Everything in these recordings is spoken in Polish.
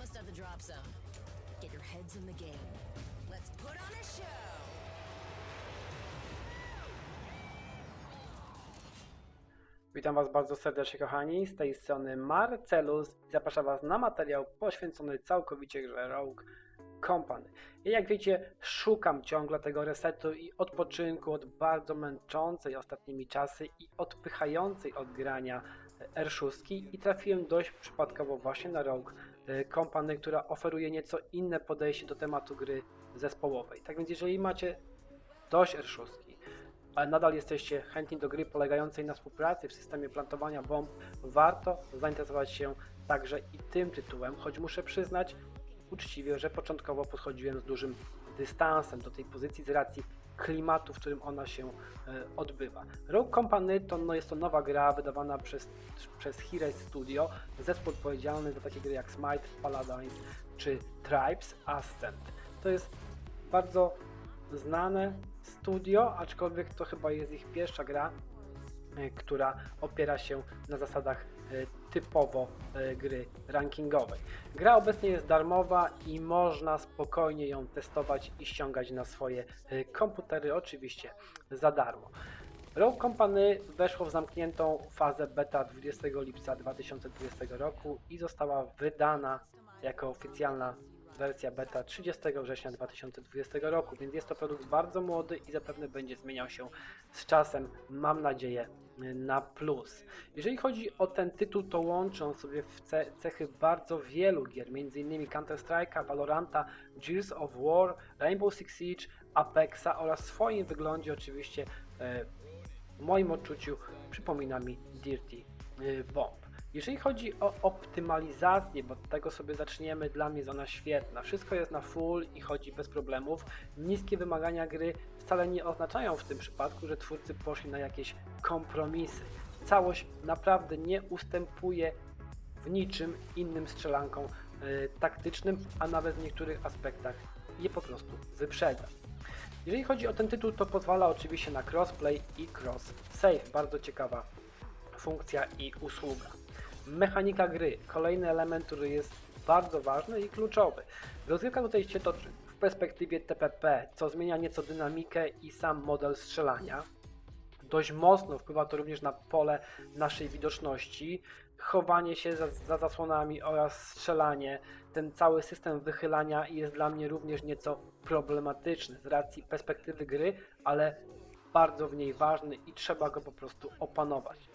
almost at the drop zone. Get your heads in the game. Let's put on a show. Witam Was bardzo serdecznie, kochani. Z tej strony Marcelus i zapraszam Was na materiał poświęcony całkowicie grze Rogue Company. I jak wiecie, szukam ciągle tego resetu i odpoczynku od bardzo męczącej ostatnimi czasy i odpychającej od grania R6 i trafiłem dość przypadkowo właśnie na Rogue Company, która oferuje nieco inne podejście do tematu gry zespołowej. Tak więc jeżeli macie dość R6, ale nadal jesteście chętni do gry polegającej na współpracy w systemie plantowania bomb, warto zainteresować się także i tym tytułem, choć muszę przyznać uczciwie, że początkowo podchodziłem z dużym dystansem do tej pozycji z racji klimatu, w którym ona się e, odbywa. Rogue Company to no, jest to nowa gra wydawana przez, przez Heroes Studio, zespół odpowiedzialny za takie gry jak Smite, Paladins czy Tribes Ascent. To jest bardzo znane studio, aczkolwiek to chyba jest ich pierwsza gra, która opiera się na zasadach e, typowo e, gry rankingowej. Gra obecnie jest darmowa i można spokojnie ją testować i ściągać na swoje e, komputery, oczywiście za darmo. Rogue Company weszło w zamkniętą fazę beta 20 lipca 2020 roku i została wydana jako oficjalna wersja beta 30 września 2020 roku, więc jest to produkt bardzo młody i zapewne będzie zmieniał się z czasem, mam nadzieję, na plus. Jeżeli chodzi o ten tytuł, to łączy on sobie w ce cechy bardzo wielu gier, m.in. Counter-Strike'a, Valoranta, Gears of War, Rainbow Six Siege, Apexa oraz w swoim wyglądzie oczywiście e, w moim odczuciu przypomina mi Dirty y, Bomb. Jeżeli chodzi o optymalizację, bo tego sobie zaczniemy, dla mnie jest ona świetna. Wszystko jest na full i chodzi bez problemów. Niskie wymagania gry wcale nie oznaczają w tym przypadku, że twórcy poszli na jakieś kompromisy. Całość naprawdę nie ustępuje w niczym innym strzelankom y, taktycznym, a nawet w niektórych aspektach je po prostu wyprzedza. Jeżeli chodzi o ten tytuł, to pozwala oczywiście na crossplay i cross save. Bardzo ciekawa funkcja i usługa. Mechanika gry, kolejny element, który jest bardzo ważny i kluczowy. Rozgrywka tutaj się toczy w perspektywie TPP, co zmienia nieco dynamikę i sam model strzelania. Dość mocno wpływa to również na pole naszej widoczności, chowanie się za, za zasłonami oraz strzelanie. Ten cały system wychylania jest dla mnie również nieco problematyczny z racji perspektywy gry, ale bardzo w niej ważny i trzeba go po prostu opanować.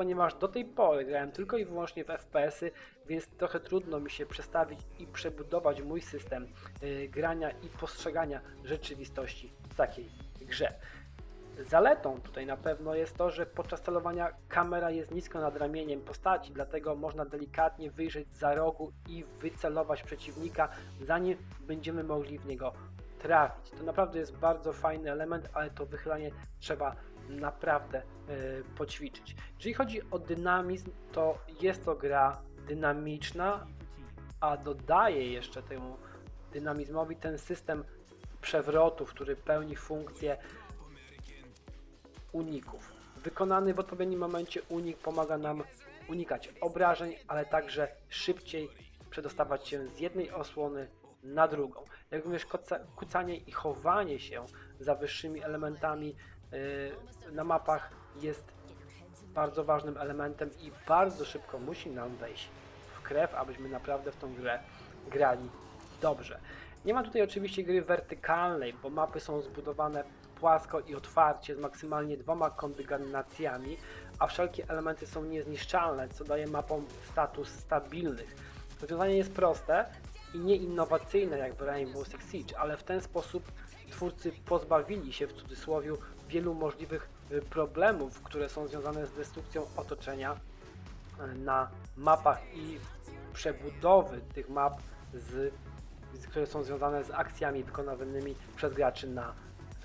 Ponieważ do tej pory grałem tylko i wyłącznie w FPS-y, więc trochę trudno mi się przestawić i przebudować mój system y, grania i postrzegania rzeczywistości w takiej grze. Zaletą tutaj na pewno jest to, że podczas celowania kamera jest nisko nad ramieniem postaci, dlatego można delikatnie wyjrzeć za rogu i wycelować przeciwnika, zanim będziemy mogli w niego trafić. To naprawdę jest bardzo fajny element, ale to wychylanie trzeba naprawdę e, poćwiczyć. Jeżeli chodzi o dynamizm, to jest to gra dynamiczna, a dodaje jeszcze temu dynamizmowi ten system przewrotów, który pełni funkcję uników. Wykonany w odpowiednim momencie unik pomaga nam unikać obrażeń, ale także szybciej przedostawać się z jednej osłony na drugą. Jak również kucanie i chowanie się za wyższymi elementami na mapach jest bardzo ważnym elementem i bardzo szybko musi nam wejść w krew, abyśmy naprawdę w tą grę grali dobrze. Nie ma tutaj oczywiście gry wertykalnej, bo mapy są zbudowane płasko i otwarcie z maksymalnie dwoma kondygernacjami, a wszelkie elementy są niezniszczalne, co daje mapom status stabilnych. Rozwiązanie jest proste i nieinnowacyjne jak w Rainbow Six Siege, ale w ten sposób twórcy pozbawili się w cudzysłowie wielu możliwych y, problemów, które są związane z destrukcją otoczenia y, na mapach i przebudowy tych map, z, które są związane z akcjami wykonywanymi przez graczy na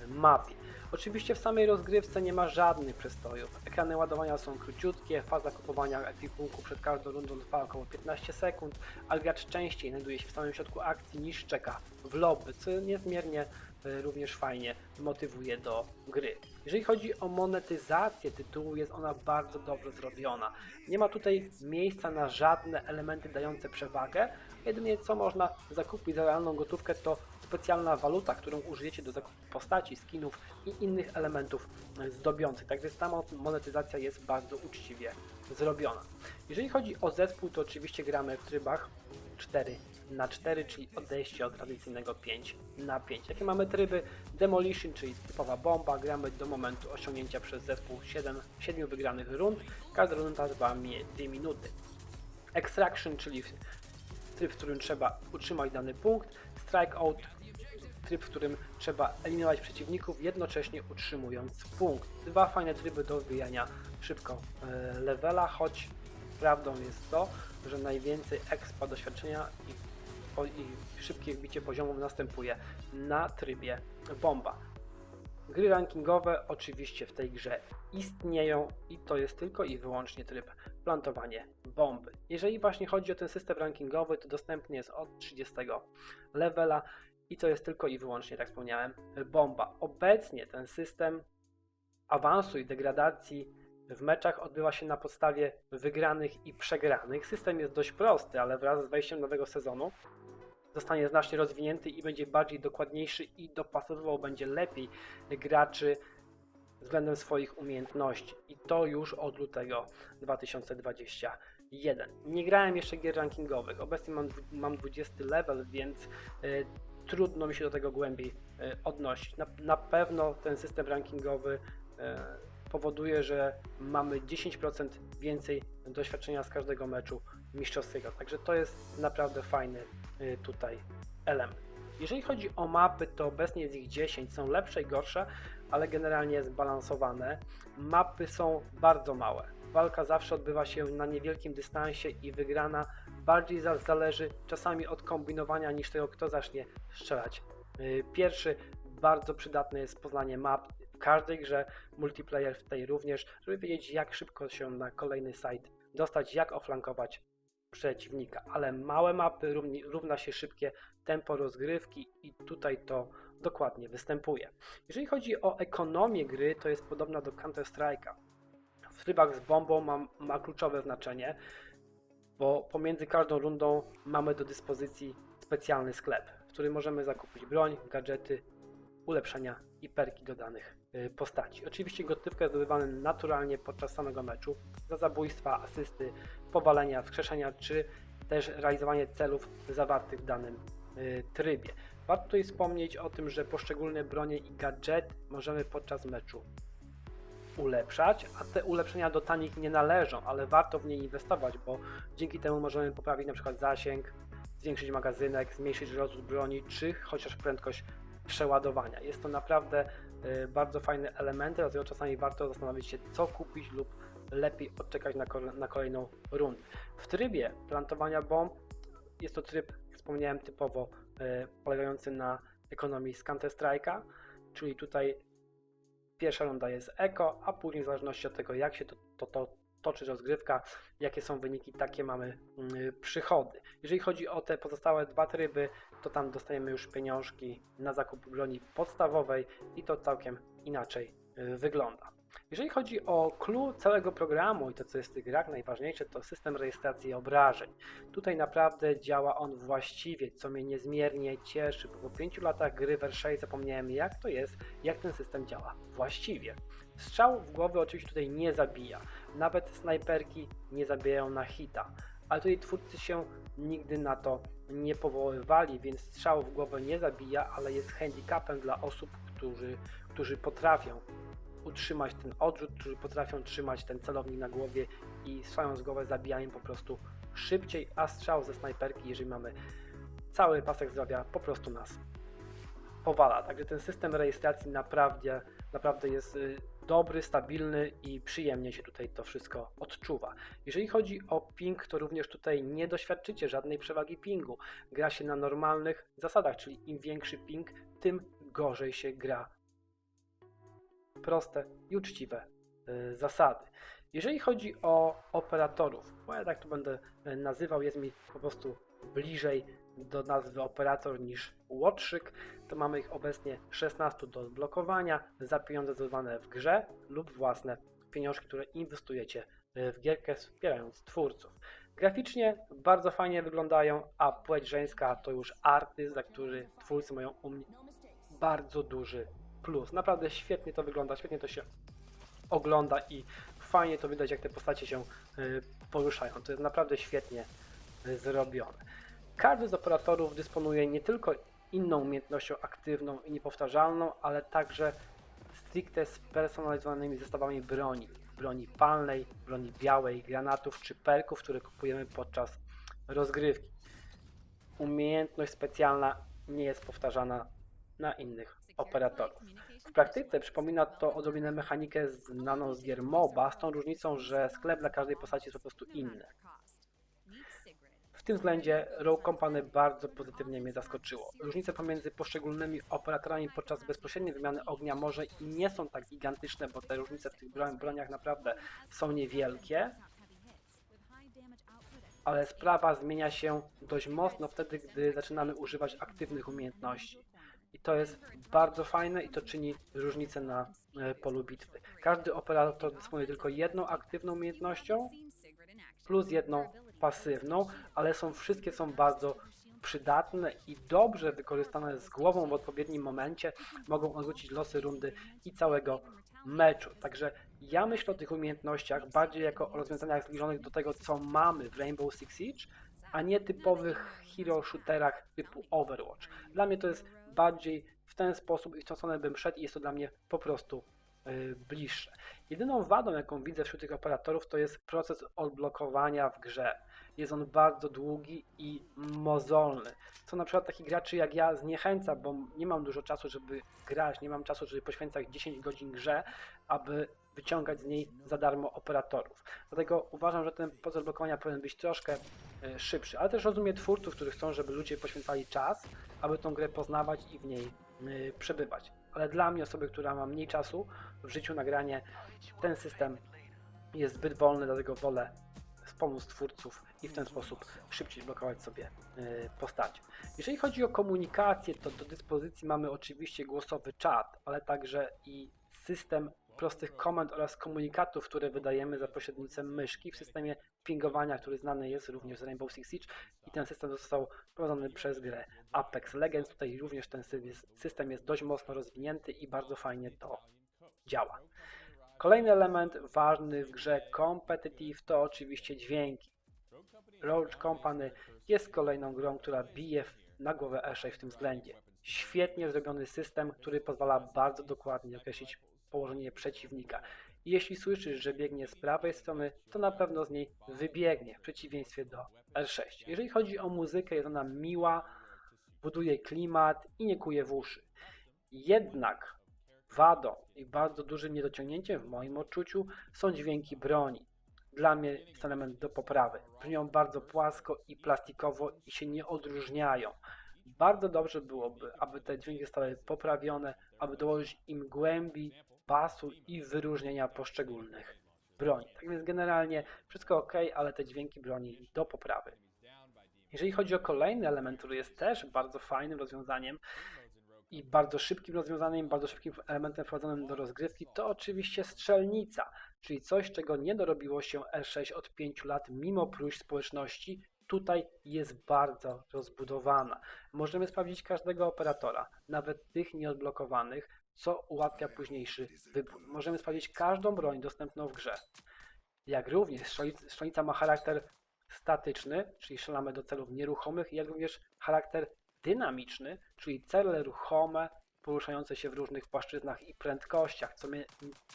y, mapie. Oczywiście w samej rozgrywce nie ma żadnych przestojów. Ekrany ładowania są króciutkie, faza kupowania ekwipunku przed każdą rundą trwa około 15 sekund, a gracz częściej znajduje się w samym środku akcji niż czeka w lobby, co niezmiernie również fajnie motywuje do gry. Jeżeli chodzi o monetyzację tytułu, jest ona bardzo dobrze zrobiona. Nie ma tutaj miejsca na żadne elementy dające przewagę. Jedynie co można zakupić za realną gotówkę to specjalna waluta, którą użyjecie do zakupu postaci, skinów i innych elementów zdobiących. Tak więc ta mo- monetyzacja jest bardzo uczciwie zrobiona. Jeżeli chodzi o zespół, to oczywiście gramy w trybach 4 na 4, czyli odejście od tradycyjnego 5 na 5. Jakie mamy tryby? Demolition, czyli typowa bomba, gramy do momentu osiągnięcia przez zespół 7, 7 wygranych rund. Każda runda trwa mi 2 minuty. Extraction, czyli tryb, w którym trzeba utrzymać dany punkt. Strikeout, tryb, w którym trzeba eliminować przeciwników, jednocześnie utrzymując punkt. Dwa fajne tryby do wbijania szybko e, levela, choć prawdą jest to, że najwięcej expa doświadczenia i, i szybkie wbicie poziomów następuje na trybie bomba. Gry rankingowe oczywiście w tej grze istnieją i to jest tylko i wyłącznie tryb plantowanie bomby. Jeżeli właśnie chodzi o ten system rankingowy, to dostępny jest od 30 levela i to jest tylko i wyłącznie, tak wspomniałem, bomba. Obecnie ten system awansu i degradacji w meczach odbywa się na podstawie wygranych i przegranych. System jest dość prosty, ale wraz z wejściem nowego sezonu zostanie znacznie rozwinięty i będzie bardziej dokładniejszy i dopasowywał będzie lepiej graczy względem swoich umiejętności. I to już od lutego 2021. Nie grałem jeszcze gier rankingowych. Obecnie mam, mam 20 level, więc y, trudno mi się do tego głębiej y, odnosić. Na, na pewno ten system rankingowy y, powoduje, że mamy 10% więcej doświadczenia z każdego meczu mistrzowskiego. Także to jest naprawdę fajny y, tutaj element. Jeżeli chodzi o mapy, to obecnie jest ich 10, są lepsze i gorsze, ale generalnie zbalansowane. Mapy są bardzo małe. Walka zawsze odbywa się na niewielkim dystansie i wygrana bardziej za- zależy czasami od kombinowania niż tego, kto zacznie strzelać. Y, Pierwszy bardzo przydatne jest poznanie map w każdej grze, multiplayer w tej również, żeby wiedzieć jak szybko się na kolejny site dostać, jak oflankować przeciwnika. Ale małe mapy równi, równa się szybkie tempo rozgrywki i tutaj to dokładnie występuje. Jeżeli chodzi o ekonomię gry, to jest podobna do Counter-Strike'a. W trybach z bombą ma, ma kluczowe znaczenie, bo pomiędzy każdą rundą mamy do dyspozycji specjalny sklep, w którym możemy zakupić broń, gadżety, ulepszenia i perki do danych postaci. Oczywiście gotówkę zdobywamy naturalnie podczas samego meczu za zabójstwa, asysty, powalenia, wskrzeszenia czy też realizowanie celów zawartych w danym y, trybie. Warto tutaj wspomnieć o tym, że poszczególne bronie i gadżety możemy podczas meczu ulepszać, a te ulepszenia do tanich nie należą, ale warto w nie inwestować, bo dzięki temu możemy poprawić na przykład zasięg, zwiększyć magazynek, zmniejszyć rozrzut broni, czy chociaż prędkość przeładowania. Jest to naprawdę bardzo fajny element, dlatego czasami warto zastanowić się, co kupić lub lepiej odczekać na, kole- na kolejną rundę. W trybie plantowania bomb jest to tryb, jak wspomniałem, typowo y, polegający na ekonomii z Counter-Strike'a, czyli tutaj pierwsza runda jest eko, a później w zależności od tego, jak się to, to, to toczy rozgrywka, jakie są wyniki, takie mamy mm, przychody. Jeżeli chodzi o te pozostałe dwa tryby, to tam dostajemy już pieniążki na zakup broni podstawowej i to całkiem inaczej y, wygląda. Jeżeli chodzi o clue całego programu i to, co jest w tych grach najważniejsze, to system rejestracji obrażeń. Tutaj naprawdę działa on właściwie, co mnie niezmiernie cieszy, bo po 5 latach gry Versailles zapomniałem, jak to jest, jak ten system działa właściwie. Strzał w głowę oczywiście tutaj nie zabija, nawet snajperki nie zabijają na hita, ale tutaj twórcy się nigdy na to nie powoływali, więc strzał w głowę nie zabija, ale jest handicapem dla osób, którzy, którzy potrafią utrzymać ten odrzut, którzy potrafią trzymać ten celownik na głowie i strzałając w głowę zabijają po prostu szybciej, a strzał ze snajperki, jeżeli mamy cały pasek zdrowia, po prostu nas powala. Także ten system rejestracji naprawdę, naprawdę jest y, dobry, stabilny i przyjemnie się tutaj to wszystko odczuwa. Jeżeli chodzi o ping, to również tutaj nie doświadczycie żadnej przewagi pingu. Gra się na normalnych zasadach, czyli im większy ping, tym gorzej się gra. Proste i uczciwe y, zasady. Jeżeli chodzi o operatorów, bo ja tak to będę y, nazywał, jest mi po prostu bliżej do nazwy operator niż łotrzyk, to mamy ich obecnie 16 do odblokowania za pieniądze zdobywane w grze lub własne pieniążki, które inwestujecie e, w gierkę, wspierając twórców. Graficznie bardzo fajnie wyglądają, a płeć żeńska to już arty, za który twórcy mają u mnie bardzo duży plus. Naprawdę świetnie to wygląda, świetnie to się ogląda i fajnie to widać, jak te postacie się y, poruszają. To jest naprawdę świetnie y, zrobione. Każdy z operatorów dysponuje nie tylko inną umiejętnością aktywną i niepowtarzalną, ale także stricte spersonalizowanymi zestawami broni. Broni palnej, broni białej, granatów czy perków, które kupujemy podczas rozgrywki. Umiejętność specjalna nie jest powtarzana na innych operatorów. W praktyce przypomina to odrobinę mechanikę znaną z gier MOBA, z tą różnicą, że sklep dla każdej postaci jest po prostu inny. Tym względzie Rogue Company bardzo pozytywnie mnie zaskoczyło. Różnice pomiędzy poszczególnymi operatorami podczas bezpośredniej wymiany ognia może i nie są tak gigantyczne, bo te różnice w tych broniach naprawdę są niewielkie, ale sprawa zmienia się dość mocno wtedy, gdy zaczynamy używać aktywnych umiejętności. I to jest bardzo fajne i to czyni różnicę na e, polu bitwy. Każdy operator dysponuje tylko jedną aktywną umiejętnością plus jedną pasywną, ale są wszystkie są bardzo przydatne i dobrze wykorzystane z głową w odpowiednim momencie mogą odwrócić losy rundy i całego meczu. Także ja myślę o tych umiejętnościach bardziej jako o rozwiązaniach zbliżonych do tego, co mamy w Rainbow Six Siege, a nie typowych hero shooterach typu Overwatch. Dla mnie to jest bardziej w ten sposób i w tą stronę bym szedł i jest to dla mnie po prostu bliższe. Jedyną wadą, jaką widzę wśród tych operatorów, to jest proces odblokowania w grze. Jest on bardzo długi i mozolny, co na przykład takich graczy jak ja zniechęca, bo nie mam dużo czasu, żeby grać, nie mam czasu, żeby poświęcać 10 godzin grze, aby wyciągać z niej za darmo operatorów. Dlatego uważam, że ten proces odblokowania powinien być troszkę e, szybszy, ale też rozumiem twórców, którzy chcą, żeby ludzie poświęcali czas, aby tą grę poznawać i w niej y, przebywać. Ale dla mnie, osoby, która ma mniej czasu w życiu nagranie, ten system jest zbyt wolny, dlatego wolę wspomóc twórców i w ten sposób szybciej blokować sobie y, postacie. Jeżeli chodzi o komunikację, to do dyspozycji mamy oczywiście głosowy czat, ale także i system prostych komend oraz komunikatów, które wydajemy za pośrednictwem myszki w systemie pingowania, który znany jest również z Rainbow Six Siege i ten system został prowadzony przez grę Apex Legends. Tutaj również ten system jest dość mocno rozwinięty i bardzo fajnie to działa. Kolejny element ważny w grze Competitive to oczywiście dźwięki. Roach Company jest kolejną grą, która bije na głowę Ashay w tym względzie. Świetnie zrobiony system, który pozwala bardzo dokładnie określić położenie przeciwnika. Jeśli słyszysz, że biegnie z prawej strony, to na pewno z niej wybiegnie, w przeciwieństwie do R6. Jeżeli chodzi o muzykę, jest ona miła, buduje klimat i nie kuje w uszy. Jednak wadą i bardzo dużym niedociągnięciem w moim odczuciu są dźwięki broni. Dla mnie jest element do poprawy. Brzmią bardzo płasko i plastikowo i się nie odróżniają. Bardzo dobrze byłoby, aby te dźwięki zostały poprawione, aby dołożyć im głębi, basu i wyróżnienia poszczególnych broni. Tak więc generalnie wszystko ok, ale te dźwięki broni do poprawy. Jeżeli chodzi o kolejny element, który jest też bardzo fajnym rozwiązaniem i bardzo szybkim rozwiązaniem, bardzo szybkim elementem wprowadzonym do rozgrywki, to oczywiście strzelnica, czyli coś, czego nie dorobiło się R6 od 5 lat, mimo próśb społeczności. Tutaj jest bardzo rozbudowana. Możemy sprawdzić każdego operatora, nawet tych nieodblokowanych, co ułatwia późniejszy wybór. Możemy sprawdzić każdą broń dostępną w grze. Jak również strzelnic- strzelnica ma charakter statyczny, czyli strzelamy do celów nieruchomych, jak również charakter dynamiczny, czyli cele ruchome, poruszające się w różnych płaszczyznach i prędkościach, co mnie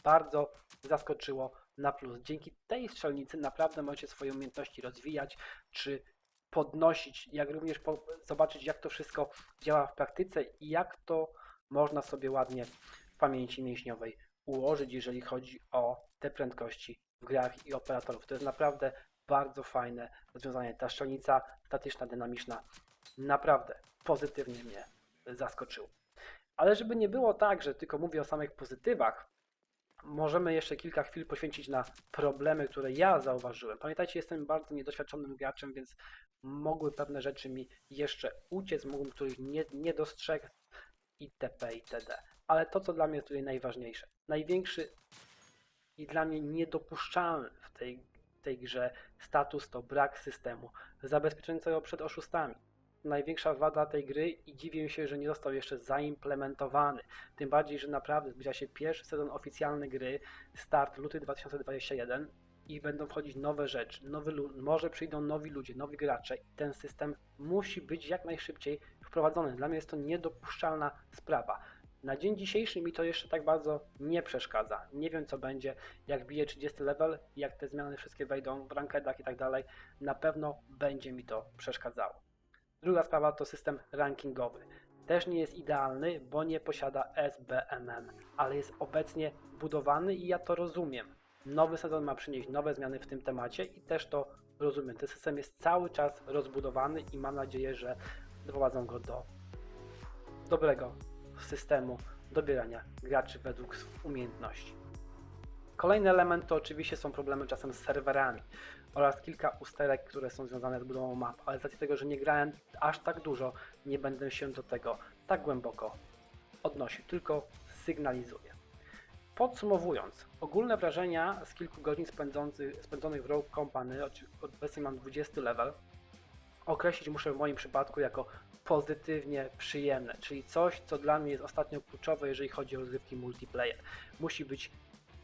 bardzo zaskoczyło na plus. Dzięki tej strzelnicy naprawdę możecie swoje umiejętności rozwijać, czy podnosić, jak również zobaczyć, jak to wszystko działa w praktyce i jak to można sobie ładnie w pamięci mięśniowej ułożyć, jeżeli chodzi o te prędkości w grach i operatorów. To jest naprawdę bardzo fajne rozwiązanie. Ta strzelnica statyczna, dynamiczna naprawdę pozytywnie mnie zaskoczyła. Ale żeby nie było tak, że tylko mówię o samych pozytywach, możemy jeszcze kilka chwil poświęcić na problemy, które ja zauważyłem. Pamiętajcie, jestem bardzo niedoświadczonym graczem, więc mogły pewne rzeczy mi jeszcze uciec, mogłem których nie, nie dostrzec itp. itd. Ale to, co dla mnie tutaj najważniejsze, największy i dla mnie niedopuszczalny w tej, tej grze status to brak systemu zabezpieczającego przed oszustami. Największa wada tej gry i dziwię się, że nie został jeszcze zaimplementowany. Tym bardziej, że naprawdę zbliża się pierwszy sezon oficjalny gry, start luty 2021 i będą wchodzić nowe rzeczy, nowy, może przyjdą nowi ludzie, nowi gracze i ten system musi być jak najszybciej wprowadzony. Dla mnie jest to niedopuszczalna sprawa. Na dzień dzisiejszy mi to jeszcze tak bardzo nie przeszkadza. Nie wiem co będzie, jak bije 30 level, jak te zmiany wszystkie wejdą w rankedach i tak dalej. Na pewno będzie mi to przeszkadzało. Druga sprawa to system rankingowy. Też nie jest idealny, bo nie posiada SBMM, ale jest obecnie budowany i ja to rozumiem. Nowy sezon ma przynieść nowe zmiany w tym temacie i też to rozumiem. Ten system jest cały czas rozbudowany i mam nadzieję, że doprowadzą go do dobrego systemu dobierania graczy według umiejętności. Kolejny element to oczywiście są problemy czasem z serwerami oraz kilka usterek, które są związane z budową map, ale z racji tego, że nie grałem aż tak dużo, nie będę się do tego tak głęboko odnosił, tylko sygnalizuję. Podsumowując, ogólne wrażenia z kilku godzin spędzonych, w Rogue Company, obecnie mam 20 level, określić muszę w moim przypadku jako pozytywnie przyjemne, czyli coś, co dla mnie jest ostatnio kluczowe, jeżeli chodzi o rozgrywki multiplayer. Musi być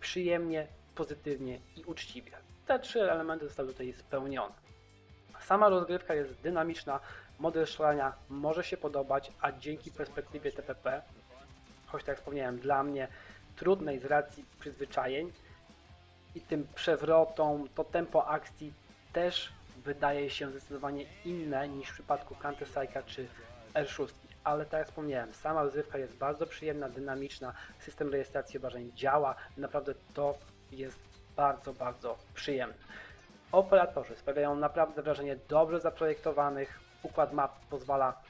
przyjemnie, pozytywnie i uczciwie. Te trzy elementy zostały tutaj spełnione. Sama rozgrywka jest dynamiczna, model strzelania może się podobać, a dzięki perspektywie TPP, choć tak jak wspomniałem, dla mnie trudnej z racji przyzwyczajeń i tym przewrotom, to tempo akcji też wydaje się zdecydowanie inne niż w przypadku Counter Strike'a czy R6. Ale tak jak wspomniałem, sama rozrywka jest bardzo przyjemna, dynamiczna, system rejestracji obrażeń działa, naprawdę to jest bardzo, bardzo przyjemne. Operatorzy sprawiają naprawdę wrażenie dobrze zaprojektowanych, układ map pozwala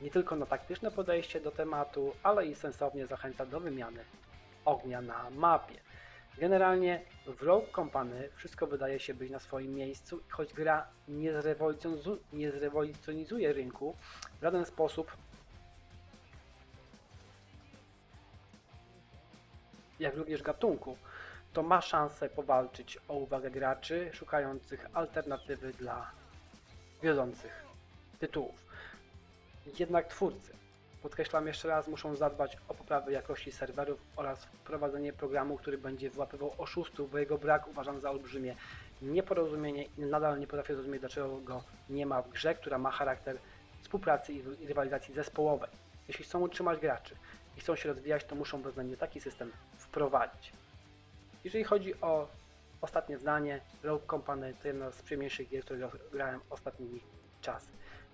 nie tylko na taktyczne podejście do tematu, ale i sensownie zachęca do wymiany ognia na mapie. Generalnie w Rogue Company wszystko wydaje się być na swoim miejscu i choć gra nie, zrewolucjonizu- nie zrewolucjonizuje rynku w żaden sposób, jak również gatunku, to ma szansę powalczyć o uwagę graczy szukających alternatywy dla wiodących tytułów. Jednak twórcy, podkreślam jeszcze raz, muszą zadbać o poprawę jakości serwerów oraz wprowadzenie programu, który będzie wyłapywał oszustów, bo jego brak uważam za olbrzymie nieporozumienie i nadal nie potrafię zrozumieć, dlaczego go nie ma w grze, która ma charakter współpracy i rywalizacji zespołowej. Jeśli chcą utrzymać graczy i chcą się rozwijać, to muszą bezwzględnie taki system wprowadzić. Jeżeli chodzi o ostatnie zdanie, Rogue Company to jedna z przyjemniejszych gier, które grałem ostatnimi czasy.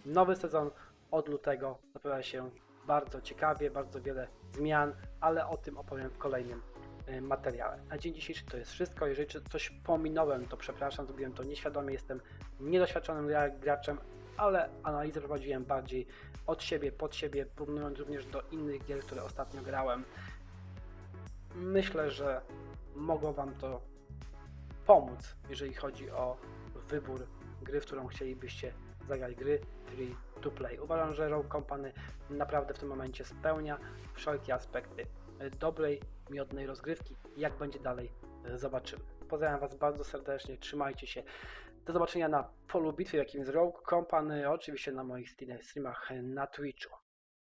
Nowy sezon od lutego zapowiada się bardzo ciekawie, bardzo wiele zmian, ale o tym opowiem w kolejnym y, materiale. Na dzień dzisiejszy to jest wszystko. Jeżeli coś pominąłem, to przepraszam, zrobiłem to nieświadomie, jestem niedoświadczonym gra- graczem, ale analizę prowadziłem bardziej od siebie, pod siebie, porównując również do innych gier, które ostatnio grałem. Myślę, że mogło Wam to pomóc, jeżeli chodzi o wybór gry, w którą chcielibyście zagrać gry free to play. Uważam, że Rogue Company naprawdę w tym momencie spełnia wszelkie aspekty e, dobrej, miodnej rozgrywki. Jak będzie dalej, e, zobaczymy. Pozdrawiam Was bardzo serdecznie, trzymajcie się. Do zobaczenia na polu bitwy, jakim jest Rogue Company, oczywiście na moich stream- streamach na Twitchu.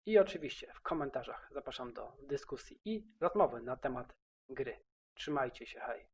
I oczywiście w komentarzach zapraszam do dyskusji i rozmowy na temat gry. Trzymajcie się, hej.